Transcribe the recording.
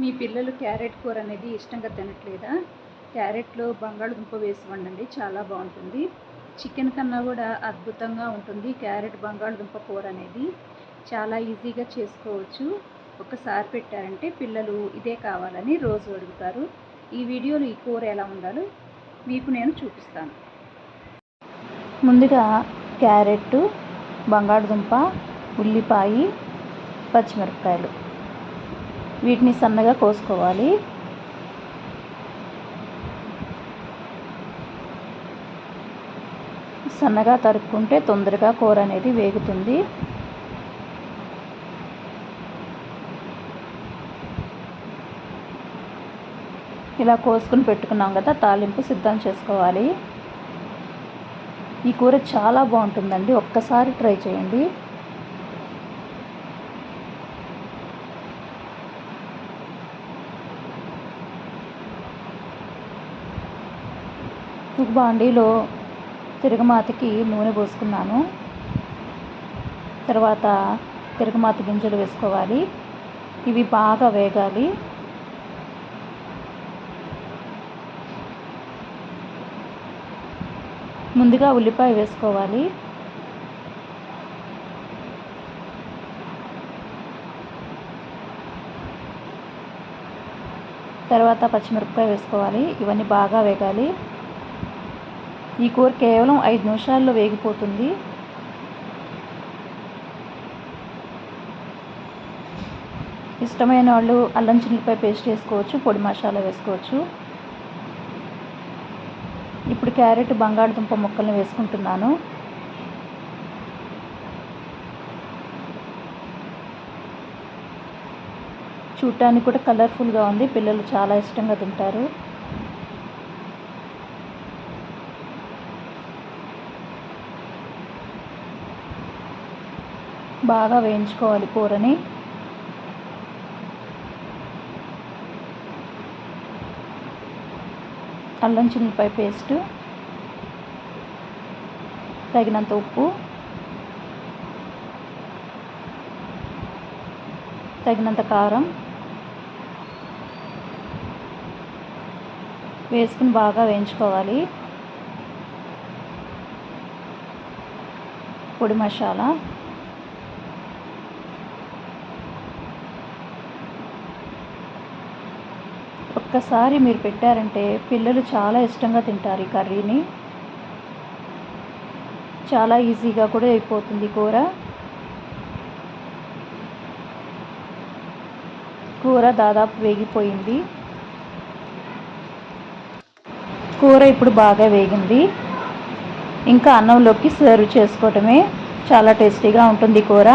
మీ పిల్లలు క్యారెట్ కూర అనేది ఇష్టంగా తినట్లేదా? క్యారెట్లో బంగాళదుంప వేసి వండండి చాలా బాగుంటుంది. చికెన్ కన్నా కూడా అద్భుతంగా ఉంటుంది క్యారెట్ బంగాళదుంప కూర అనేది. చాలా ఈజీగా చేసుకోవచ్చు. ఒకసారి పెట్టారంటే పిల్లలు ఇదే కావాలని రోజు అడుగుతారు. ఈ వీడియోలో ఈ కూర ఎలా ఉండాలో మీకు నేను చూపిస్తాను. ముందుగా క్యారెట్ బంగాళదుంప ఉల్లిపాయ పచ్చిమిరపకాయలు. వీటిని సన్నగా కోసుకోవాలి. సన్నగా తరుక్కుంటే తొందరగా కూర అనేది వేగుతుంది. ఇలా కోసుకుని పెట్టుకున్నాం కదా తాలింపు సిద్ధం చేసుకోవాలి. ఈ కూర చాలా బాగుంటుందండి. ఒక్కసారి ట్రై చేయండి. ఒక బాండీలో తిరగమాతకి నూనె పోసుకున్నాను. తర్వాత తిరగమాత గింజలు వేసుకోవాలి. ఇవి బాగా వేగాలి. ముందుగా ఉల్లిపాయ వేసుకోవాలి. తర్వాత పచ్చిమిరపకాయ వేసుకోవాలి. ఇవన్నీ బాగా వేగాలి. ఈ కూర కేవలం ఐదు నిమిషాల్లో వేగిపోతుంది. ఇష్టమైన వాళ్ళు అల్లం చిల్లిపాయ పేస్ట్ వేసుకోవచ్చు పొడి మసాలా వేసుకోవచ్చు. ఇప్పుడు క్యారెట్ బంగాళదుంప ముక్కల్ని వేసుకుంటున్నాను. చూడటానికి కూడా కలర్ఫుల్గా ఉంది. పిల్లలు చాలా ఇష్టంగా తింటారు. బాగా వేయించుకోవాలి కూరని. అల్లం చిల్లిపాయ పేస్ట్ తగినంత ఉప్పు తగినంత కారం వేసుకుని బాగా వేయించుకోవాలి. పొడి మసాలా. ఒక్కసారి మీరు పెట్టారంటే పిల్లలు చాలా ఇష్టంగా తింటారు ఈ కర్రీని. చాలా ఈజీగా కూడా అయిపోతుంది కూర. కూర దాదాపు వేగిపోయింది. కూర ఇప్పుడు బాగా వేగింది. ఇంకా అన్నంలోకి సర్వ్ చేసుకోవటమే చాలా టేస్టీగా ఉంటుంది కూర.